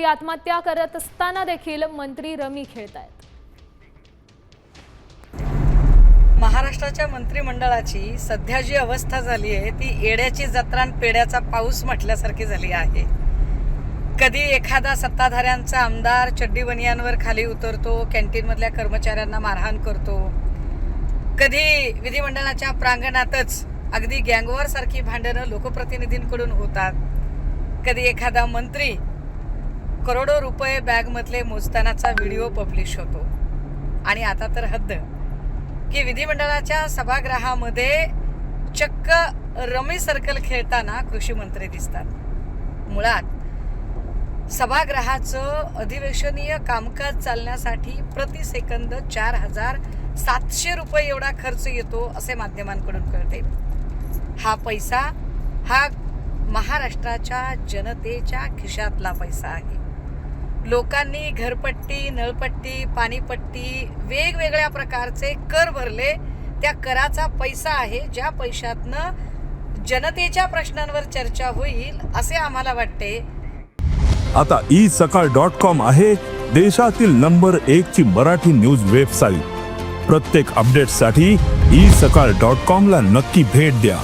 शेतकरी आत्महत्या करत असताना देखील मंत्री रमी खेळत आहेत. महाराष्ट्राच्या मंत्रिमंडळाची सध्या जी अवस्था झाली आहे ती येड्याची जत्रा पेड्याचा पाऊस म्हटल्यासारखी झाली आहे. कधी एखादा सत्ताधाऱ्यांचा आमदार चड्डी बनियांवर खाली उतरतो कॅन्टीनमधल्या कर्मचाऱ्यांना मारहाण करतो. कधी विधिमंडळाच्या प्रांगणातच अगदी गँगवॉरसारखी भांडणं लोकप्रतिनिधींकडून होतात. कधी एखादा मंत्री करोडो रुपये बॅगमधले मोजतानाचा व्हिडिओ पब्लिश होतो. आणि आता तर हद्द. की विधिमंडळाच्या सभागृहामध्ये चक्क रमी सर्कल खेळताना कृषी मंत्री दिसतात. मुळात सभागृहाचं अधिवेशनीय कामकाज चालण्यासाठी प्रति सेकंद चार हजार सातशे रुपये एवढा खर्च येतो असे माध्यमांकडून कळते. हा पैसा हा महाराष्ट्राच्या जनतेच्या खिशातला पैसा आहे. लोकांनी घरपट्टी नळपट्टी पाणीपट्टी वेगवेगळ्या प्रकारचे कर भरले. त्या कराचा पैसा आहे ज्या पैशातनं जनतेच्या प्रश्नांवर चर्चा होईल असे आम्हाला वाटते. आता ई सकाळ डॉट कॉम आहे देशातील नंबर एक ची मराठी न्यूज वेबसाईट प्रत्येक अपडेटसाठी ई सकाळ डॉट कॉम ला नक्की भेट द्या.